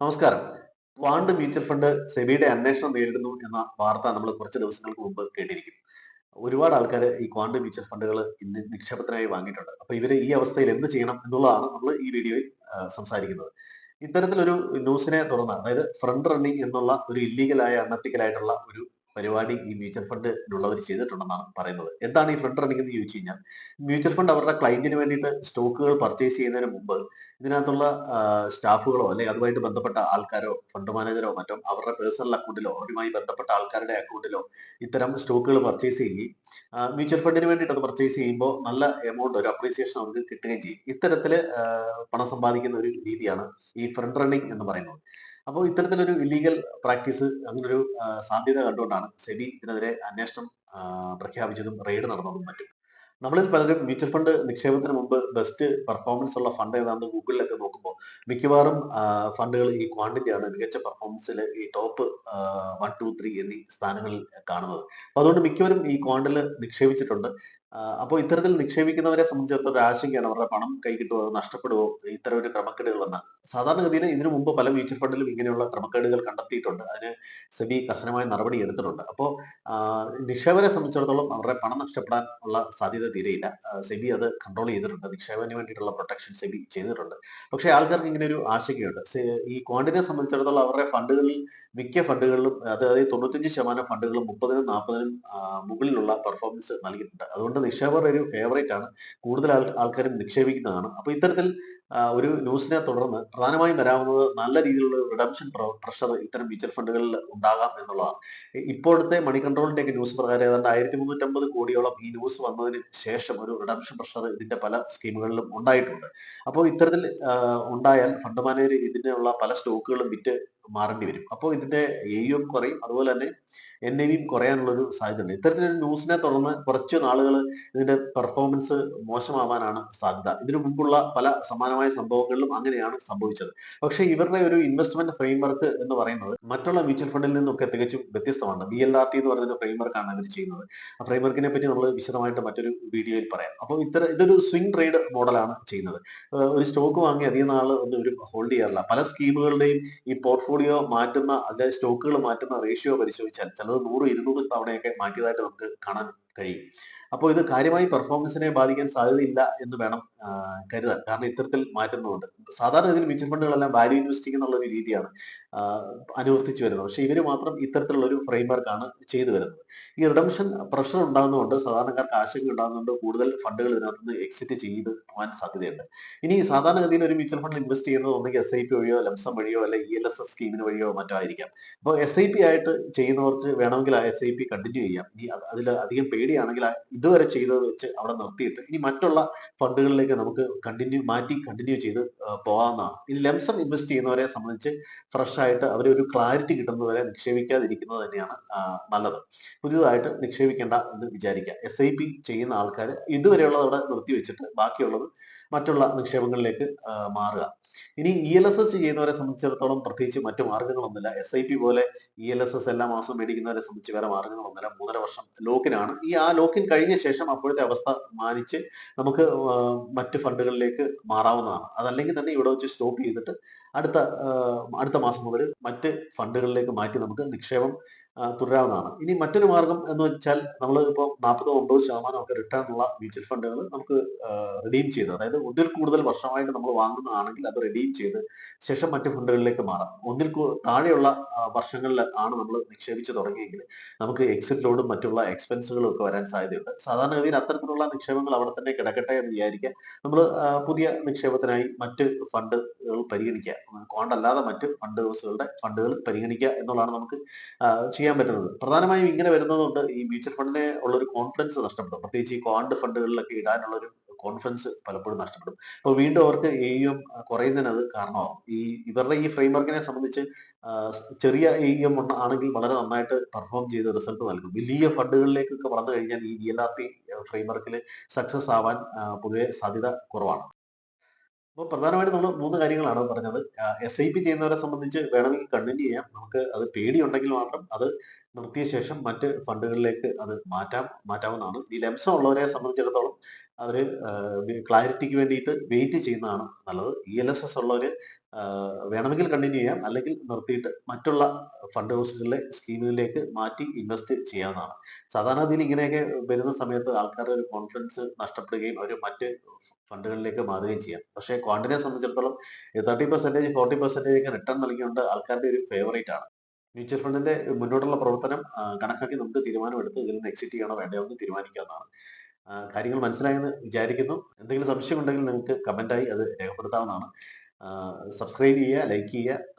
നമസ്കാരം. Want mutual fund സെബിയുടെ അന്വേഷണം നേരിടുന്നു എന്ന വാർത്ത നമ്മൾ കുറച്ച് ദിവസങ്ങൾക്ക് മുമ്പ് കേട്ടിരിക്കും ഒരുപാട് ആൾക്കാർ ഈ ക്വാണ്ട് മ്യൂച്വൽ ഫണ്ടുകൾ ഇന്ന് നിക്ഷേപത്തിനായി വാങ്ങിയിട്ടുണ്ട്. അപ്പൊ ഇവർ ഈ അവസ്ഥയിൽ എന്ത് ചെയ്യണം എന്നുള്ളതാണ് നമ്മൾ ഈ വീഡിയോയിൽ സംസാരിക്കുന്നത്. ഇത്തരത്തിലൊരു ന്യൂസിനെ തുടർന്ന് അതായത് ഫ്രണ്ട് റണ്ണിങ് എന്നുള്ള ഒരു ഇല്ലീഗലായ അൺഎത്തിക്കൽ ആയിട്ടുള്ള ഒരു പരിപാടി ഈ മ്യൂച്വൽ ഫണ്ടിലുള്ളവർ ചെയ്തിട്ടുണ്ടെന്നാണ് പറയുന്നത്. എന്താണ് ഈ ഫ്രണ്ട് റണ്ണിങ് എന്ന് ചോദിച്ചു കഴിഞ്ഞാൽ മ്യൂച്വൽ ഫണ്ട് അവരുടെ ക്ലയന്റിന് വേണ്ടിയിട്ട് സ്റ്റോക്കുകൾ പർച്ചേസ് ചെയ്യുന്നതിന് മുമ്പ് ഇതിനകത്തുള്ള സ്റ്റാഫുകളോ അല്ലെങ്കിൽ അതുമായിട്ട് ബന്ധപ്പെട്ട ആൾക്കാരോ ഫണ്ട് മാനേജറോ മറ്റോ അവരുടെ പേഴ്സണൽ അക്കൗണ്ടിലോ അവരുമായി ബന്ധപ്പെട്ട ആൾക്കാരുടെ അക്കൗണ്ടിലോ ഇത്തരം സ്റ്റോക്കുകൾ പർച്ചേസ് ചെയ്യുകയും മ്യൂച്വൽ ഫണ്ടിന് വേണ്ടിയിട്ട് അത് പർച്ചേസ് ചെയ്യുമ്പോൾ നല്ല എമൗണ്ട് ഒരു അപ്രീസിയേഷൻ അവർക്ക് കിട്ടുകയും ചെയ്യും. ഇത്തരത്തിൽ പണം സമ്പാദിക്കുന്ന ഒരു രീതിയാണ് ഈ ഫ്രണ്ട് റണ്ണിങ് എന്ന് പറയുന്നത്. അപ്പോൾ ഇത്തരത്തിലൊരു ഇല്ലീഗൽ പ്രാക്ടീസ് അങ്ങനൊരു സാധ്യത കണ്ടുകൊണ്ടാണ് സെബി ഇതിനെതിരെ അന്വേഷണം പ്രഖ്യാപിച്ചതും റെയ്ഡ് നടന്നതും മറ്റും. നമ്മളിൽ പലരും മ്യൂച്വൽ ഫണ്ട് നിക്ഷേപത്തിന് മുമ്പ് ബെസ്റ്റ് പെർഫോമൻസ് ഉള്ള ഫണ്ട് ഏതാണ്ട് ഗൂഗിളിലൊക്കെ നോക്കുമ്പോൾ മിക്കവാറും ഫണ്ടുകൾ ഈ ക്വാണ്ടിറ്റിയാണ് മികച്ച പെർഫോമൻസിൽ ഈ ടോപ്പ് വൺ ടു ത്രീ എന്നീ സ്ഥാനങ്ങളിൽ കാണുന്നത്. അപ്പോൾ അതുകൊണ്ട് മിക്കവരും ഈ ക്വാണ്ടിൽ നിക്ഷേപിച്ചിട്ടുണ്ട്. അപ്പോൾ ഇത്തരത്തിൽ നിക്ഷേപിക്കുന്നവരെ സംബന്ധിച്ചിടത്തോളം ഒരു ആശങ്കയാണ്. അവരുടെ പണം കൈ കിട്ടുമോ അത് നഷ്ടപ്പെടുമോ ഇത്തരം ഒരു ക്രമക്കേടുകൾ എന്നാണ് സാധാരണഗതിയിൽ ഇതിനു മുമ്പ് പല മ്യൂച്വൽ ഫണ്ടിലും ഇങ്ങനെയുള്ള ക്രമക്കേടുകൾ കണ്ടെത്തിയിട്ടുണ്ട്. അതിന് സെബി കർശനമായ നടപടി എടുത്തിട്ടുണ്ട്. അപ്പോൾ നിക്ഷേപകരെ സംബന്ധിച്ചിടത്തോളം അവരുടെ പണം നഷ്ടപ്പെടാൻ ഉള്ള സാധ്യത തീരെയില്ല. സെബി അത് കൺട്രോൾ ചെയ്തിട്ടുണ്ട്. നിക്ഷേപന് വേണ്ടിയിട്ടുള്ള പ്രൊട്ടക്ഷൻ സെബി ചെയ്തിട്ടുണ്ട്. പക്ഷേ ആൾക്കാർക്ക് ഇങ്ങനെ ഒരു ആശങ്കയുണ്ട്. ഈ ക്വാണ്ടിനെ സംബന്ധിച്ചിടത്തോളം അവരുടെ ഫണ്ടുകളിൽ മിക്ക ഫണ്ടുകളിലും അതായത് തൊണ്ണൂറ്റഞ്ച് ശതമാനം ഫണ്ടുകളും മുപ്പതിനും നാൽപ്പതിനും മുകളിലുള്ള പെർഫോമൻസ് നൽകിയിട്ടുണ്ട്. അതുകൊണ്ട് നിക്ഷേപകർ ഒരു ഫേവറേറ്റ് ആണ്. കൂടുതൽ ആൾ ആൾക്കാരും നിക്ഷേപിക്കുന്നതാണ്. അപ്പോൾ ഇത്തരത്തിൽ ഒരു ന്യൂസിനെ തുടർന്ന് പ്രധാനമായും വരാവുന്നത് നല്ല രീതിയിലുള്ള റിഡംഷൻ പ്രഷർ ഇത്തരം മ്യൂച്വൽ ഫണ്ടുകളിൽ ഉണ്ടാകാം എന്നുള്ളതാണ്. ഇപ്പോഴത്തെ മണി കൺട്രോളിന്റെ ഒക്കെ ന്യൂസ് പ്രകാരം ഏതാണ്ട് ആയിരത്തി മുന്നൂറ്റമ്പത് കോടിയോളം ഈ ന്യൂസ് വന്നതിന് ശേഷം ഒരു റിഡംഷൻ പ്രഷർ ഇതിന്റെ പല സ്കീമുകളിലും ഉണ്ടായിട്ടുണ്ട്. അപ്പോൾ ഇത്തരത്തിൽ ഉണ്ടായാൽ ഫണ്ട് മാനേജർ ഇതിനുള്ള പല സ്റ്റോക്കുകളും വിറ്റ് മാറേണ്ടി വരും. അപ്പോൾ ഇതിന്റെ എയും കുറയും. അതുപോലെ തന്നെ എൻ ഐ വിയും കുറയാനുള്ളൊരു സാധ്യതയുണ്ട്. ഇത്തരത്തിലൊരു ന്യൂസിനെ തുടർന്ന് കുറച്ച് നാളുകൾ ഇതിന്റെ പെർഫോമൻസ് മോശമാവാനാണ് സാധ്യത. ഇതിനു മുമ്പുള്ള പല സമാനമായ സംഭവങ്ങളിലും അങ്ങനെയാണ് സംഭവിച്ചത്. പക്ഷേ ഇവരുടെ ഒരു ഇൻവെസ്റ്റ്മെന്റ് ഫ്രെയിംവർക്ക് എന്ന് പറയുന്നത് മറ്റുള്ള മ്യൂച്വൽ ഫണ്ടിൽ നിന്നൊക്കെ തികച്ചും വ്യത്യസ്തമാണ്. ബി എൽ ആർ ടി എന്ന് പറയുന്ന ഫ്രെയിംവർക്കാണ് അവർ ചെയ്യുന്നത്. ആ ഫ്രെയിംവർക്കിനെ പറ്റി നമ്മൾ വിശദമായിട്ട് മറ്റൊരു വീഡിയോയിൽ പറയാം. അപ്പോൾ ഇത്തരം ഇതൊരു സ്വിംഗ് ട്രേഡ് മോഡലാണ് ചെയ്യുന്നത്. ഒരു സ്റ്റോക്ക് വാങ്ങി അധികം നാൾ ഒന്നും ഒരു ഹോൾഡ് ചെയ്യാറില്ല. പല സ്കീമുകളുടെയും ഈ പോർട്ട്ഫോളിയോ മാറ്റുന്ന അതിന്റെ സ്റ്റോക്കുകൾ മാറ്റുന്ന റേഷ്യോ പരിശോധിച്ചാൽ ചിലത് നൂറ് ഇരുന്നൂറ് തവണയൊക്കെ മാറ്റിയതായിട്ട് നമുക്ക് കാണാൻ കഴിയും അപ്പോൾ ഇത് കാര്യമായി പെർഫോമൻസിനെ ബാധിക്കാൻ സാധ്യതയില്ല എന്ന് വേണം കരുതാൻ. കാരണം ഇത്തരത്തിൽ മാറ്റുന്നതുകൊണ്ട്. സാധാരണ ഇതിൽ മ്യൂച്വൽ ഫണ്ടുകളെല്ലാം വാല്യൂ ഇൻവെസ്റ്റിംഗ് എന്നുള്ള ഒരു രീതിയാണ് അനുവർത്തിച്ചു വരുന്നത്. പക്ഷേ ഇവർ മാത്രം ഇത്തരത്തിലുള്ള ഒരു ഫ്രെയിംവർക്കാണ് ചെയ്തു വരുന്നത്. ഈ റിഡംഷൻ പ്രഷർ ഉണ്ടാകുന്നതുകൊണ്ട് സാധാരണക്കാർക്ക് ആശങ്ക ഉണ്ടാകുന്നതുകൊണ്ട് കൂടുതൽ ഫണ്ടുകൾ ഇതിനകത്ത് നിന്ന് എക്സിറ്റ് ചെയ്ത് പോകാൻ സാധ്യതയുണ്ട്. ഇനി സാധാരണഗതിയിൽ ഒരു മ്യൂച്വൽ ഫണ്ടിൽ ഇൻവെസ്റ്റ് ചെയ്യുന്നത് ഒന്നെങ്കിൽ എസ് ഐ പി വഴിയോ ലംസം വഴിയോ അല്ലെ ഇ എൽ എസ് എസ് സ്കീമിന് വഴിയോ മറ്റോ ആയിരിക്കാം അപ്പോൾ എസ് ഐ പി ആയിട്ട് ചെയ്യുന്നവർക്ക് വേണമെങ്കിൽ ആ എസ് ഐ പി കണ്ടിന്യൂ ചെയ്യാം. ഇനി അതിൽ അധികം പേടിയാണെങ്കിൽ ഇതുവരെ ചെയ്തത് വെച്ച് അവിടെ നിർത്തിയിട്ട് ഇനി മറ്റുള്ള ഫണ്ടുകളിലേക്ക് നമുക്ക് കണ്ടിന്യൂ മാറ്റി കണ്ടിന്യൂ ചെയ്ത് പോകാവുന്നതാണ്. ഇനി ലംസം ഇൻവെസ്റ്റ് ചെയ്യുന്നവരെ സംബന്ധിച്ച് ഫ്രഷ് ആയിട്ട് അവർ ഒരു ക്ലാരിറ്റി കിട്ടുന്നവരെ നിക്ഷേപിക്കാതിരിക്കുന്നത് തന്നെയാണ് നല്ലത്. പുതിയതായിട്ട് നിക്ഷേപിക്കേണ്ട എന്ന് വിചാരിക്കുക. എസ് ഐ പി ചെയ്യുന്ന ആൾക്കാർ ഇതുവരെയുള്ളത് അവിടെ നിർത്തി വെച്ചിട്ട് ബാക്കിയുള്ളത് മറ്റുള്ള നിക്ഷേപങ്ങളിലേക്ക് മാറുക. ഇനി ഇ എൽ എസ് എസ് ചെയ്യുന്നവരെ സംബന്ധിച്ചിടത്തോളം പ്രത്യേകിച്ച് മറ്റു മാർഗങ്ങളൊന്നുമില്ല എസ് ഐ പി പോലെ ഇ എൽ എസ് എസ് എല്ലാ മാസവും മേടിക്കുന്നവരെ സംബന്ധിച്ച് വേറെ മാർഗങ്ങളൊന്നുമില്ല മൂന്നര വർഷം ലോക്കിനാണ്. ഈ ആ ലോക്കിൻ കഴിഞ്ഞ ശേഷം അപ്പോഴത്തെ അവസ്ഥ മാനിച്ച് നമുക്ക് മറ്റ് ഫണ്ടുകളിലേക്ക് മാറാവുന്നതാണ്. അതല്ലെങ്കിൽ തന്നെ ഇവിടെ വെച്ച് സ്റ്റോപ്പ് ചെയ്തിട്ട് അടുത്ത അടുത്ത മാസം മുതൽ മറ്റ് ഫണ്ടുകളിലേക്ക് മാറ്റി നമുക്ക് നിക്ഷേപം തുടരാവുന്നതാണ്. ഇനി മറ്റൊരു മാർഗം എന്ന് വെച്ചാൽ നമ്മൾ ഇപ്പോൾ നാൽപ്പത് ഒമ്പത് ശതമാനം ഒക്കെ റിട്ടേൺ ഉള്ള മ്യൂച്വൽ ഫണ്ടുകൾ നമുക്ക് റിഡീം ചെയ്ത് അതായത് ഒന്നിൽ കൂടുതൽ വർഷമായിട്ട് നമ്മൾ വാങ്ങുന്നതാണെങ്കിൽ അത് റിഡീം ചെയ്ത് ശേഷം മറ്റു ഫണ്ടുകളിലേക്ക് മാറാം. ഒന്നിൽ താഴെയുള്ള വർഷങ്ങളിൽ ആണ് നമ്മൾ നിക്ഷേപിച്ച് തുടങ്ങിയെങ്കിൽ നമുക്ക് എക്സിറ്റ് ലോഡും മറ്റുള്ള എക്സ്പെൻസുകളും ഒക്കെ വരാൻ സാധ്യതയുണ്ട്. സാധാരണഗതിയിൽ അത്തരത്തിലുള്ള നിക്ഷേപങ്ങൾ അവിടെ തന്നെ കിടക്കട്ടെ എന്ന് വിചാരിക്കുക. നമ്മൾ പുതിയ നിക്ഷേപത്തിനായി മറ്റ് ഫണ്ടുകൾ പരിഗണിക്കുക. കോണ്ടല്ലാതെ മറ്റ് ഫണ്ട് ഹൗസുകളുടെ ഫണ്ടുകൾ പരിഗണിക്കുക എന്നുള്ളതാണ് നമുക്ക് ആ, ചെയ്യാൻ പറ്റുന്നത്. പ്രധാനമായും ഇങ്ങനെ വരുന്നതുകൊണ്ട് ഈ മ്യൂച്വൽ ഫണ്ടിനെ ഉള്ള ഒരു കോൺഫിഡൻസ് നഷ്ടപ്പെടും. പ്രത്യേകിച്ച് ഈ ക്വാണ്ട് ഫണ്ടുകളിലൊക്കെ ഇടാനുള്ള ഒരു കോൺഫിഡൻസ് പലപ്പോഴും നഷ്ടപ്പെടും. അപ്പോൾ വീണ്ടും അവർക്ക് എയും കുറയുന്നതിന് അത് കാരണമാവും ഈ ഇവരുടെ ഈ ഫ്രെയിംവർക്കിനെ സംബന്ധിച്ച് ചെറിയ എം ആണെങ്കിൽ വളരെ നന്നായിട്ട് പെർഫോം ചെയ്ത് റിസൾട്ട് നൽകും. വലിയ ഫണ്ടുകളിലേക്കൊക്കെ വളർന്നു കഴിഞ്ഞാൽ ഈ ഡി എൽ ആർ പി ഫ്രെയിംവർക്കിൽ സക്സസ് ആവാൻ പൊതുവെ സാധ്യത കുറവാണ്. അപ്പോൾ പ്രധാനമായിട്ടും നമ്മൾ മൂന്ന് കാര്യങ്ങളാണ് പറഞ്ഞത്. എസ് ഐ പി ചെയ്യുന്നവരെ സംബന്ധിച്ച് വേണമെങ്കിൽ കണ്ടിന്യൂ ചെയ്യാം. നമുക്ക് അത് പേടിയുണ്ടെങ്കിൽ മാത്രം അത് നിർത്തിയ ശേഷം മറ്റ് ഫണ്ടുകളിലേക്ക് അത് മാറ്റാം മാറ്റാവുന്നതാണ്. ഈ ലംസം ഉള്ളവരെ സംബന്ധിച്ചിടത്തോളം അവർ ക്ലാരിറ്റിക്ക് വേണ്ടിയിട്ട് വെയിറ്റ് ചെയ്യുന്നതാണ് നല്ലത്. ഇ എൽ എസ് എസ് ആഹ് വേണമെങ്കിൽ കണ്ടിന്യൂ ചെയ്യാം. അല്ലെങ്കിൽ നിർത്തിയിട്ട് മറ്റുള്ള ഫണ്ട് ഹൗസുകളിലെ സ്കീമുകളിലേക്ക് മാറ്റി ഇൻവെസ്റ്റ് ചെയ്യാവുന്നതാണ്. സാധാരണഗതിയിൽ ഇങ്ങനെയൊക്കെ വരുന്ന സമയത്ത് ആൾക്കാരുടെ ഒരു കോൺഫിഡൻസ് നഷ്ടപ്പെടുകയും അവർ മറ്റ് ഫണ്ടുകളിലേക്ക് മാറുകയും ചെയ്യാം. പക്ഷേ ക്വാണ്ടിനെ സംബന്ധിച്ചിടത്തോളം 30% 40% ഒക്കെ റിട്ടേൺ നൽകിയുകൊണ്ട് ആൾക്കാരുടെ ഒരു ഫേവറേറ്റ് ആണ്. മ്യൂച്വൽ ഫണ്ടിന്റെ മുന്നോട്ടുള്ള പ്രവർത്തനം കണക്കാക്കി നമുക്ക് തീരുമാനമെടുത്ത് ഇതിൽ നിന്ന് എക്സിറ്റ് ചെയ്യണോ വേണ്ടയോ എന്ന് തീരുമാനിക്കാവുന്നതാണ്. കാര്യങ്ങൾ മനസ്സിലായെന്ന് വിചാരിക്കുന്നു. എന്തെങ്കിലും സംശയം ഉണ്ടെങ്കിൽ നിങ്ങൾക്ക് കമന്റായി അത് രേഖപ്പെടുത്താവുന്നതാണ്. सब्सक्राइब लाइक किया थैंक